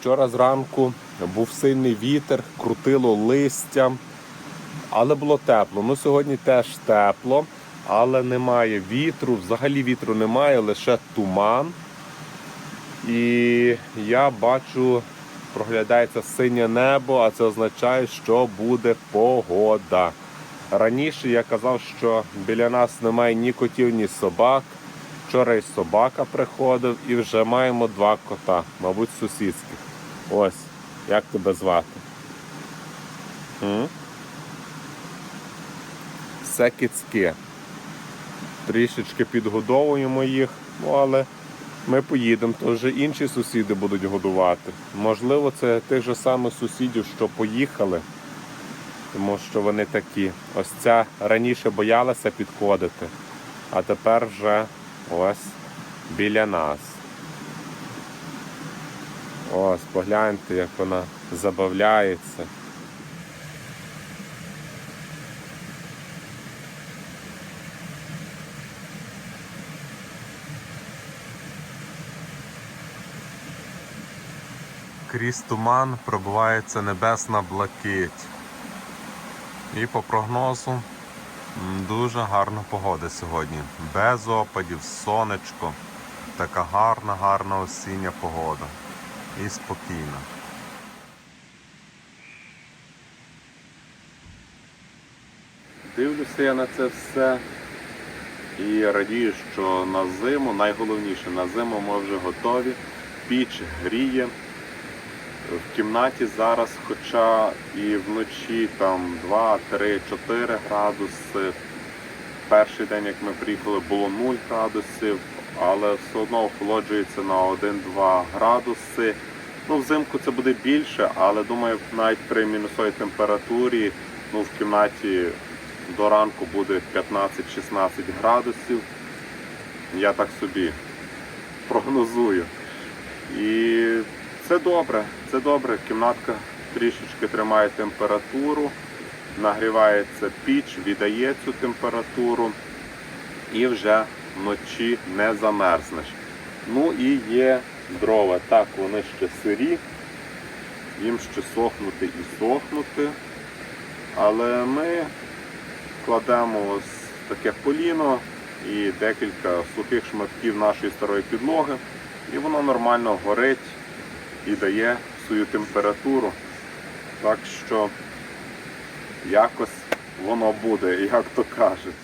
Вчора зранку був сильний вітер, крутило листя, але було тепло. Ну сьогодні теж тепло, але немає вітру. Взагалі вітру немає, лише туман. І я бачу, проглядається синє небо, а це означає, що буде погода. Раніше я казав, що біля нас немає ні котів, ні собак. Вчора й собака приходив і вже маємо два кота, мабуть, сусідських. Ось, як тебе звати? М? Все кицьки. Трішечки підгодовуємо їх, ну але ми поїдемо, то вже інші сусіди будуть годувати. Можливо, це тих же самих сусідів, що поїхали, тому що вони такі. Ось ця раніше боялася підходити, а тепер вже ось біля нас. Ось, погляньте, як вона забавляється. Крізь туман пробивається небесна блакить. І по прогнозу дуже гарна погода сьогодні. Без опадів, сонечко. Така гарна, гарна осіння погода. І спокійна. Дивлюся я на це все і радію, що на зиму, найголовніше, на зиму ми вже готові. Піч гріє. В кімнаті зараз, хоча і вночі там 2, 3, 4 градуси. Перший день, як ми приїхали, було 0 градусів, але все одно охолоджується на 1-2 градуси. Ну, взимку це буде більше, але думаю, навіть при мінусовій температурі ну, в кімнаті до ранку буде 15-16 градусів. Я так собі прогнозую. І це добре, це добре. Кімнатка трішечки тримає температуру, нагрівається піч, віддає цю температуру і вже вночі не замерзнеш. Ну і є дрова. Так, вони ще сирі, їм ще сохнути і сохнути. Але ми кладемо ось таке поліно і декілька сухих шматків нашої старої підлоги, і воно нормально горить і дає свою температуру. Так що якось воно буде, як то кажуть.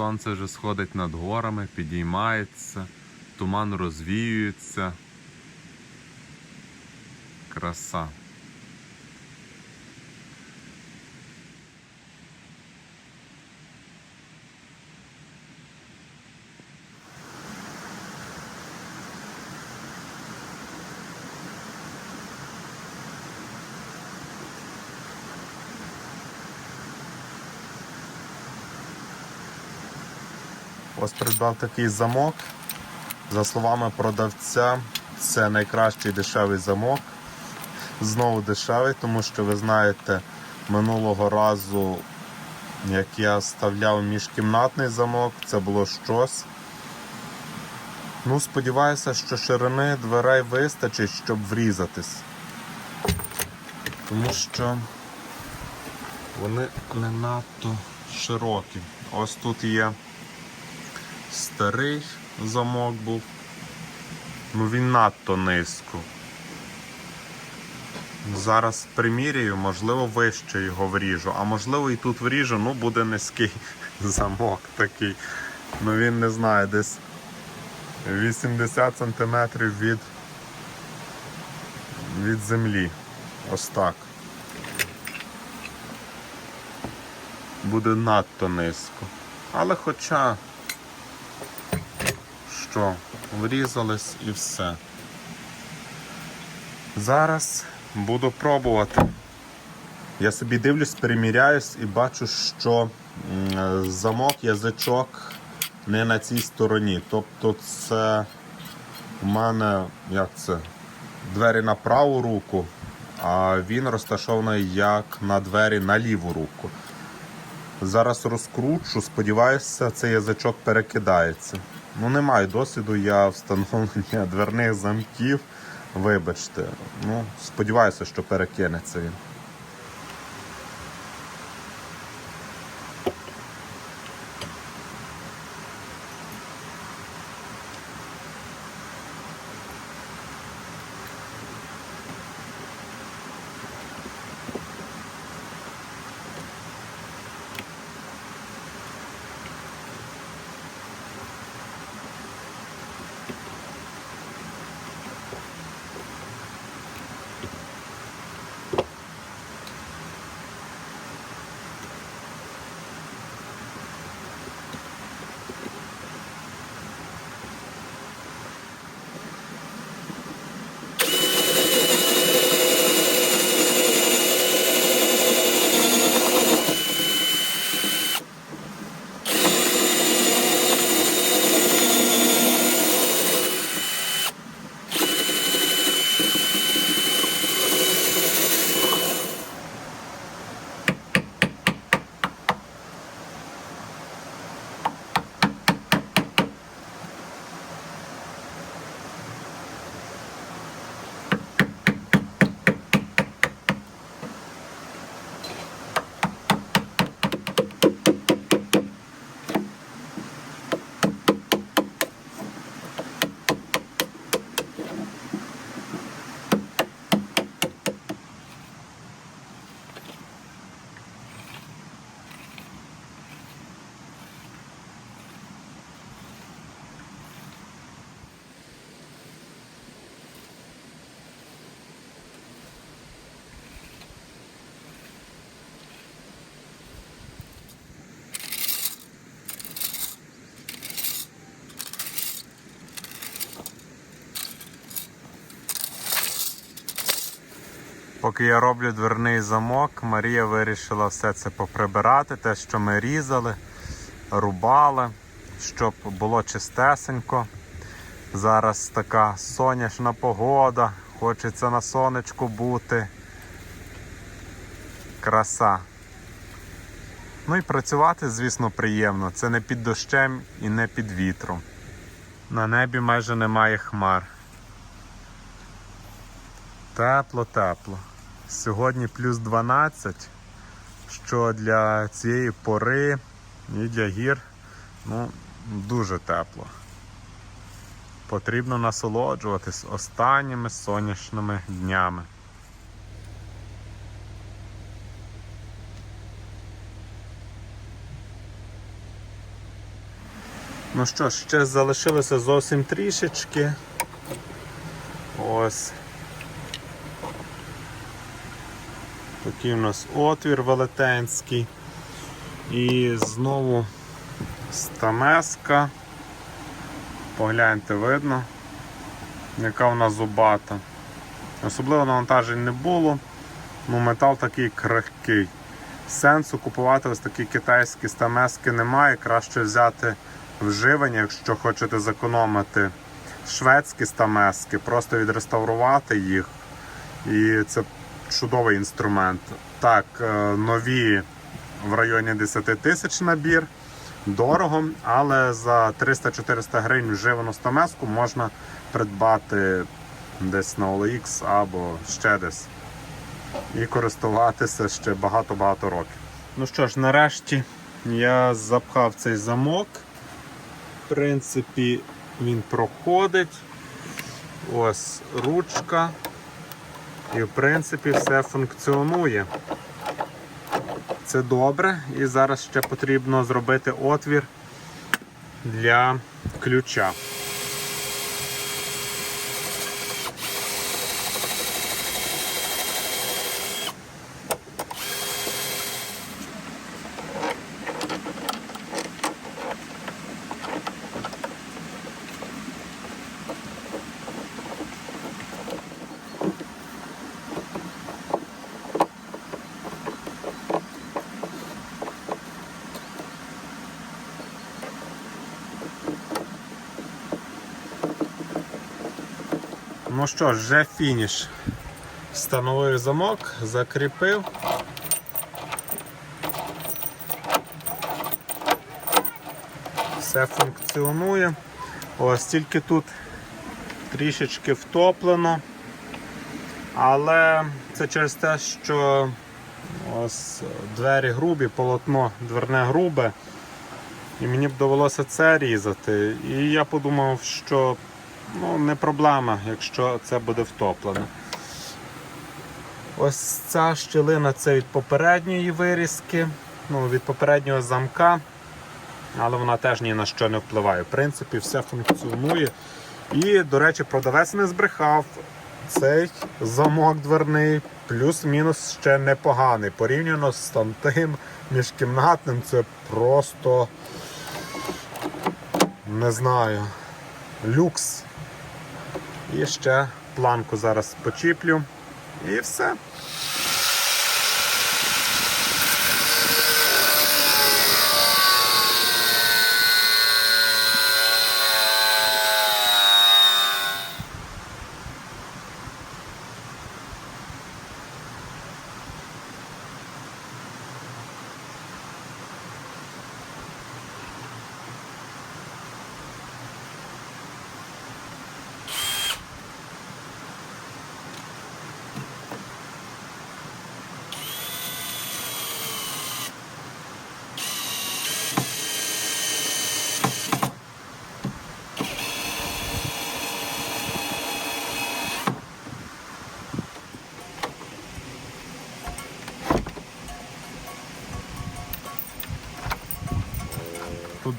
Сонце вже сходить над горами, підіймається, туман розвіюється. Краса. Ось придбав такий замок. За словами продавця, це найкращий дешевий замок. Знову дешевий, тому що ви знаєте, минулого разу, як я вставляв міжкімнатний замок, це було щось. Ну, сподіваюся, що ширини дверей вистачить, щоб врізатись. Тому що вони не надто широкі. Ось тут є старий замок був. Ну він надто низько. Зараз приміряю, можливо, вище його вріжу, а можливо і тут вріжу, ну буде низький замок такий. Ну він не знаю, десь 80 см від, від землі. Ось так. Буде надто низько. Але хоча що, врізались і все. Зараз буду пробувати. Я собі дивлюсь, переміряюсь і бачу, що замок, язичок не на цій стороні. Тобто це у мене як це? двері на праву руку, а він розташований як на двері на ліву руку. Зараз розкручу, сподіваюся, цей язичок перекидається. Ну, не маю досвіду я встановлення дверних замків. Вибачте. Ну, сподіваюся, що перекинеться він. Поки я роблю дверний замок, Марія вирішила все це поприбирати, те, що ми різали, рубали, щоб було чистесенько. Зараз така сонячна погода, хочеться на сонечку бути. Краса. Ну і працювати, звісно, приємно. Це не під дощем і не під вітром. На небі майже немає хмар. Тепло, тепло. Сьогодні плюс 12, що для цієї пори і для гір ну, дуже тепло. Потрібно насолоджуватись останніми сонячними днями. Ну що ж, ще залишилося зовсім трішечки. Ось. Такий у нас отвір велетенський. І знову стамеска. Погляньте, видно, яка вона зубата. Особливо навантажень не було, ну метал такий крихкий. Сенсу купувати ось такі китайські стамески немає. Краще взяти вживані, якщо хочете зекономити шведські стамески, просто відреставрувати їх. І це чудовий інструмент. Так, е, нові в районі 10 тисяч набір. Дорого, але за 300-400 гривень вживану стамеску можна придбати десь на OLX або ще десь. І користуватися ще багато-багато років. Ну що ж, нарешті я запхав цей замок. В принципі, він проходить. Ось ручка. І в принципі все функціонує. Це добре. І зараз ще потрібно зробити отвір для ключа. Що ж, вже фініш. Встановив замок, закріпив. Все функціонує. Ось тільки тут трішечки втоплено. Але це через те, що ось двері грубі, полотно дверне грубе. І мені б довелося це різати. І я подумав, що ну, не проблема, якщо це буде втоплено. Ось ця щілина це від попередньої вирізки, ну, від попереднього замка, але вона теж ні на що не впливає. В принципі, все функціонує. І, до речі, продавець не збрехав. Цей замок дверний плюс-мінус ще непоганий. Порівняно з тим міжкімнатним, це просто не знаю. Люкс. І ще планку зараз почіплю. І все.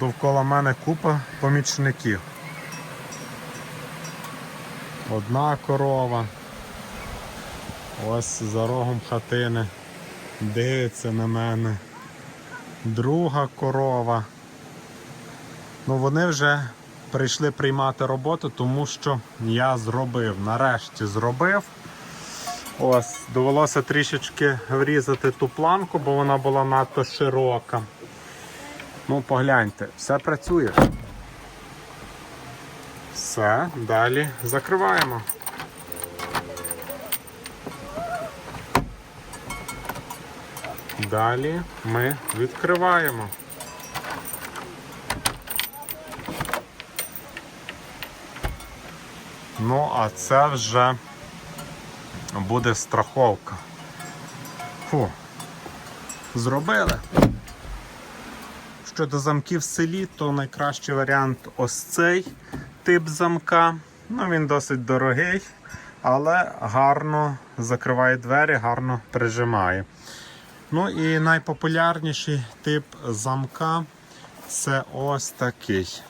Довкола мене купа помічників. Одна корова. Ось за рогом хатини. Дивиться на мене. Друга корова. Ну вони вже прийшли приймати роботу, тому що я зробив. Нарешті зробив. Ось, довелося трішечки врізати ту планку, бо вона була надто широка. Ну, погляньте, все працює. Все, далі закриваємо. Далі ми відкриваємо. Ну, а це вже буде страховка. Фу. Зробили. Щодо замків в селі, то найкращий варіант ось цей тип замка. Ну, Він досить дорогий, але гарно закриває двері, гарно прижимає. Ну і найпопулярніший тип замка це ось такий.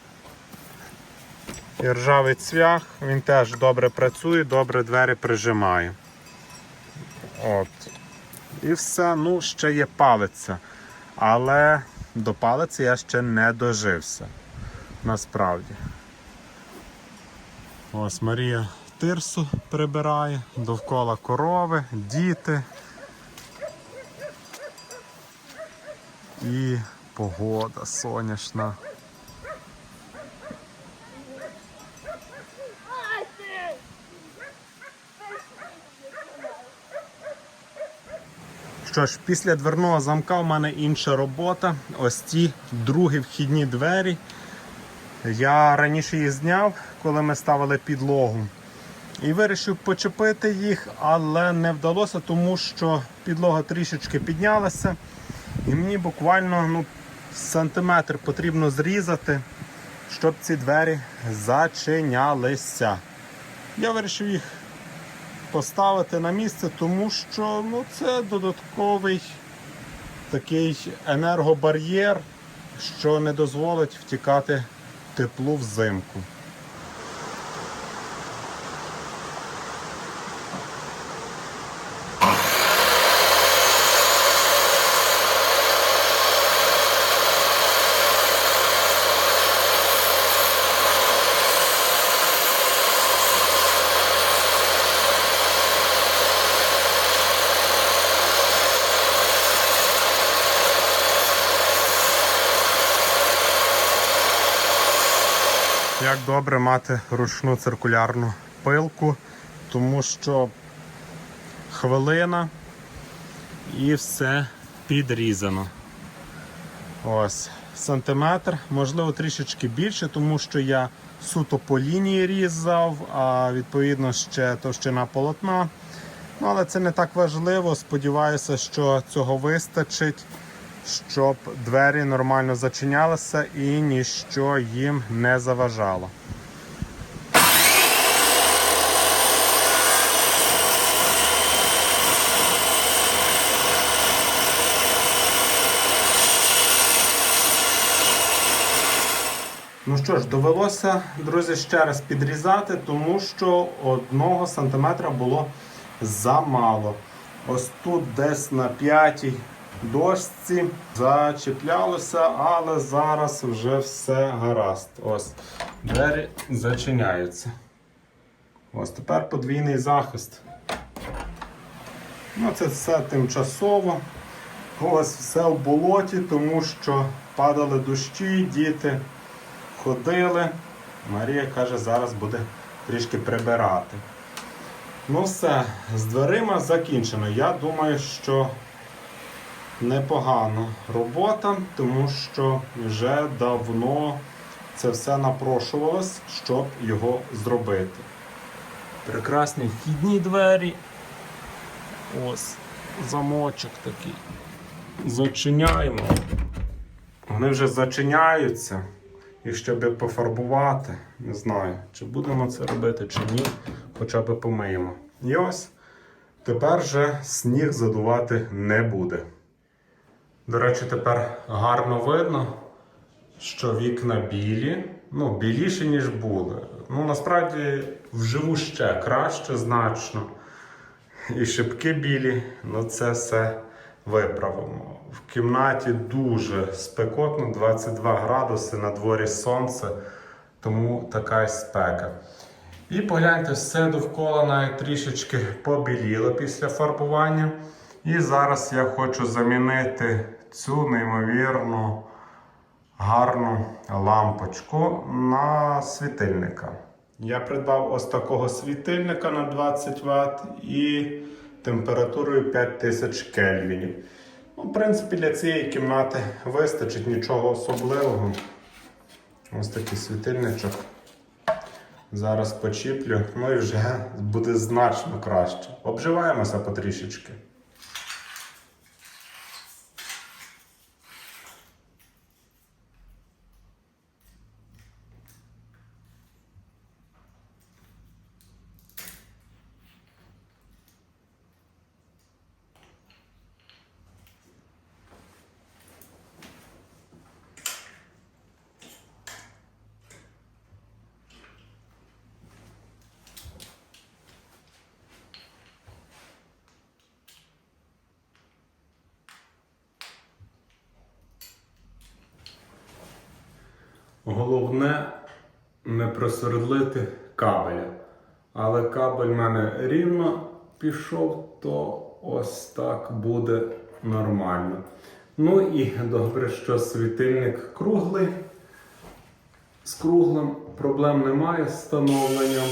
І ржавий цвях, він теж добре працює, добре двері прижимає. От. І все, ну, ще є палиця. Але до палиці я ще не дожився. Насправді. Ось Марія тирсу прибирає, довкола корови, діти. І погода сонячна. Що ж, після дверного замка в мене інша робота. Ось ці другі вхідні двері. Я раніше їх зняв, коли ми ставили підлогу. І вирішив почепити їх, але не вдалося, тому що підлога трішечки піднялася. І мені буквально ну, сантиметр потрібно зрізати, щоб ці двері зачинялися. Я вирішив їх поставити на місце, тому що ну, це додатковий такий енергобар'єр, що не дозволить втікати теплу взимку. Добре мати ручну циркулярну пилку тому що хвилина і все підрізано. Ось сантиметр, можливо, трішечки більше, тому що я суто по лінії різав, а відповідно ще товщина полотна. Ну, але це не так важливо. Сподіваюся, що цього вистачить, щоб двері нормально зачинялися і ніщо їм не заважало. Ну що ж, довелося, друзі, ще раз підрізати, тому що одного сантиметра було замало. Ось тут десь на п'ятій дошці зачіплялося, але зараз вже все гаразд. Ось, двері зачиняються. Ось тепер подвійний захист. Ну, це все тимчасово. Ось все в болоті, тому що падали дощі, діти ходили. Марія каже, зараз буде трішки прибирати. Ну все, з дверима закінчено. Я думаю, що непогана робота, тому що вже давно це все напрошувалось, щоб його зробити. Прекрасні вхідні двері. Ось замочок такий. Зачиняємо. Вони вже зачиняються. І щоб пофарбувати, не знаю, чи будемо це робити, чи ні, хоча б помиємо. І ось тепер же сніг задувати не буде. До речі, тепер гарно видно, що вікна білі, ну, біліші, ніж були. Ну, насправді, вживу ще краще, значно. І шибки білі, ну це все виправимо. В кімнаті дуже спекотно, 22 градуси, на дворі сонце, тому така й спека. І погляньте, все довкола навіть трішечки побіліло після фарбування. І зараз я хочу замінити цю неймовірну гарну лампочку на світильника. Я придбав ось такого світильника на 20 Вт і температурою 5000 кельвінів. Ну, в принципі, для цієї кімнати вистачить нічого особливого. Ось такий світильничок. Зараз почіплю, ну і вже буде значно краще. Обживаємося потрішечки. Головне не просвердлити кабеля. Але кабель в мене рівно пішов, то ось так буде нормально. Ну і добре, що світильник круглий. З круглим проблем немає з встановленням.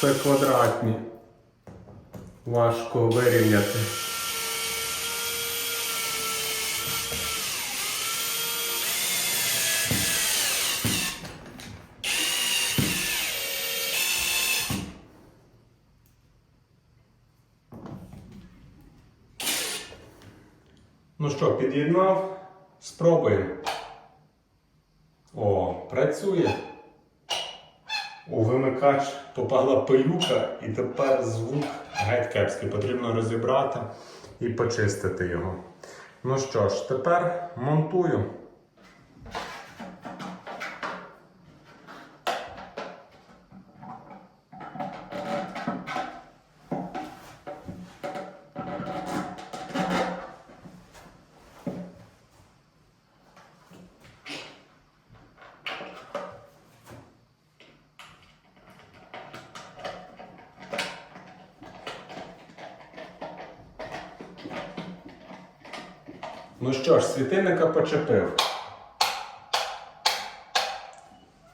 Це квадратні. Важко вирівняти. Ну що, під'єднав? Спробуємо. О, працює. У вимикач попала пилюка і тепер звук геть кепський. Потрібно розібрати і почистити його. Ну що ж, тепер монтую. Почепив.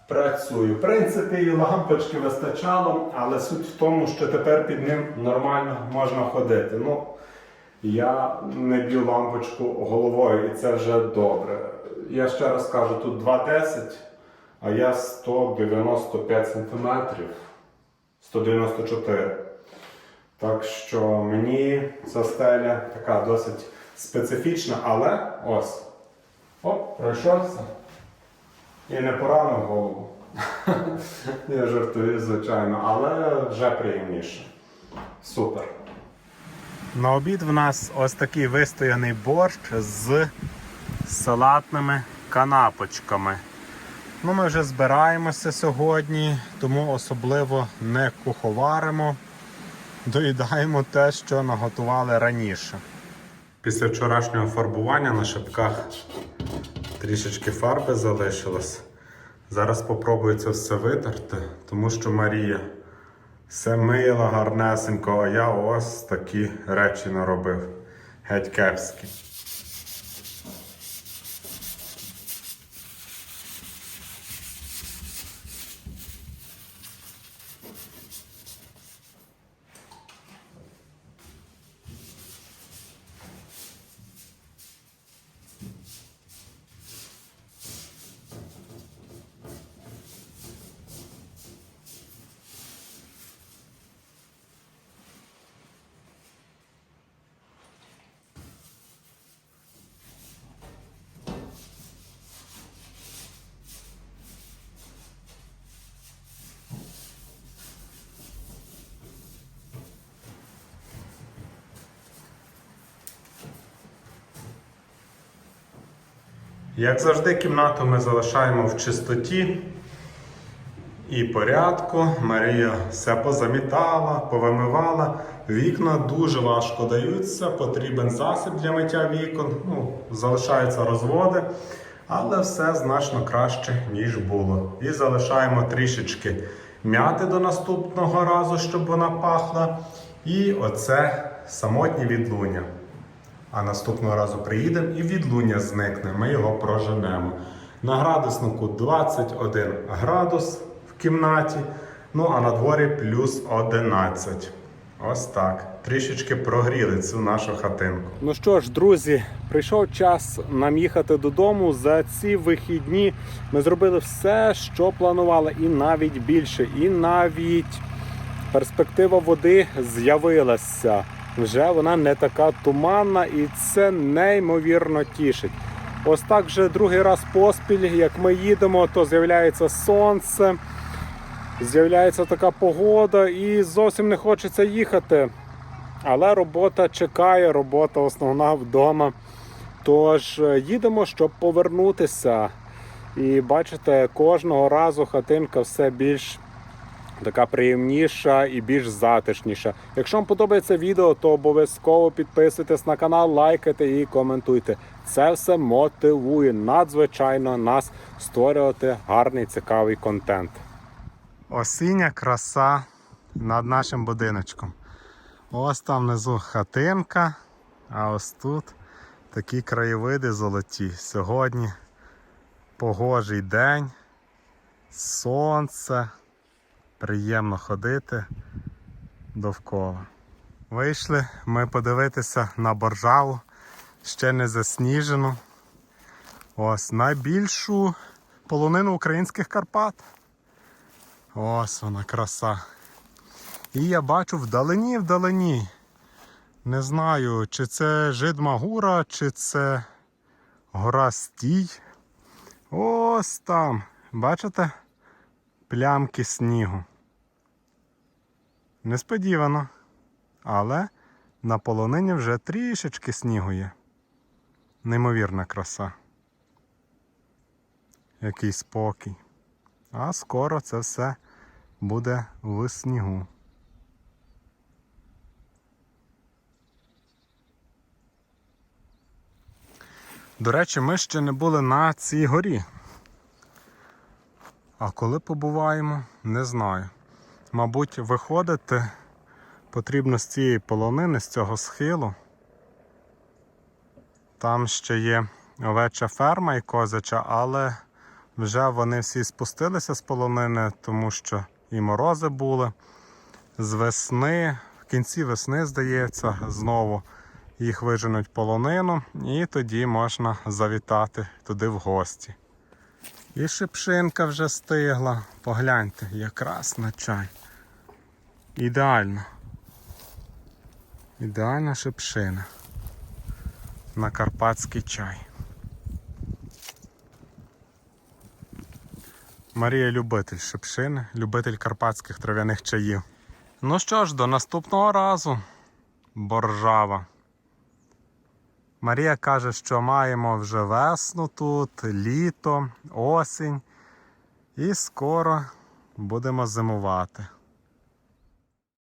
працює. В принципі, і лампочки вистачало, але суть в тому, що тепер під ним нормально можна ходити. Ну, я не б'ю лампочку головою, і це вже добре. Я ще раз кажу, тут 2,10, а я 195 см, 194. Так що мені ця стеля така досить специфічна, але ось. Оп, пройшовся. І не поранив голову. Я жартую, звичайно, але вже приємніше. Супер. На обід в нас ось такий вистояний борщ з салатними канапочками. Ну, ми вже збираємося сьогодні, тому особливо не куховаримо. Доїдаємо те, що наготували раніше. Після вчорашнього фарбування на шипках трішечки фарби залишилось. Зараз спробую це все витерти, тому що Марія все мила гарнесенько, а я ось такі речі наробив. Геть кепські. Як завжди, кімнату ми залишаємо в чистоті і порядку. Марія все позамітала, повимивала. Вікна дуже важко даються, потрібен засіб для миття вікон. Ну, залишаються розводи, але все значно краще, ніж було. І залишаємо трішечки м'яти до наступного разу, щоб вона пахла. І оце самотнє відлуння. А наступного разу приїдемо і відлуння зникне. Ми його проженемо. На градуснику 21 градус в кімнаті. Ну а на дворі плюс 11. Ось так. Трішечки прогріли цю нашу хатинку. Ну що ж, друзі, прийшов час нам їхати додому. За ці вихідні ми зробили все, що планували, і навіть більше. І навіть перспектива води з'явилася. Вже вона не така туманна і це неймовірно тішить. Ось так вже другий раз поспіль, як ми їдемо, то з'являється сонце, з'являється така погода і зовсім не хочеться їхати. Але робота чекає, робота основна вдома. Тож е, їдемо, щоб повернутися. І бачите, кожного разу хатинка все більш така приємніша і більш затишніша. Якщо вам подобається відео, то обов'язково підписуйтесь на канал, лайкайте і коментуйте. Це все мотивує надзвичайно нас створювати гарний цікавий контент. Осіння краса над нашим будиночком. Ось там внизу хатинка, а ось тут такі краєвиди золоті. Сьогодні погожий день, сонце приємно ходити довкола. Вийшли ми подивитися на боржаву, ще не засніжену. Ось найбільшу полонину українських Карпат. Ось вона краса. І я бачу вдалині, вдалині. Не знаю, чи це Жидмагура, чи це гора Стій. Ось там. Бачите? Плямки снігу. Несподівано. Але на полонині вже трішечки снігу є. Неймовірна краса. Який спокій. А скоро це все буде в снігу. До речі, ми ще не були на цій горі. А коли побуваємо, не знаю. Мабуть, виходити потрібно з цієї полонини, з цього схилу. Там ще є овеча ферма і козяча, але Вже вони всі спустилися з полонини, тому що і морози були. З весни, в кінці весни, здається, знову їх виженуть полонину, і тоді можна завітати туди в гості. І шипшинка вже стигла. Погляньте, якраз на чай. Ідеально. Ідеальна шипшина. На карпатський чай. Марія любитель шипшини, любитель карпатських трав'яних чаїв. Ну що ж, до наступного разу. Боржава. Марія каже, що маємо вже весну тут, літо, осінь. І скоро будемо зимувати.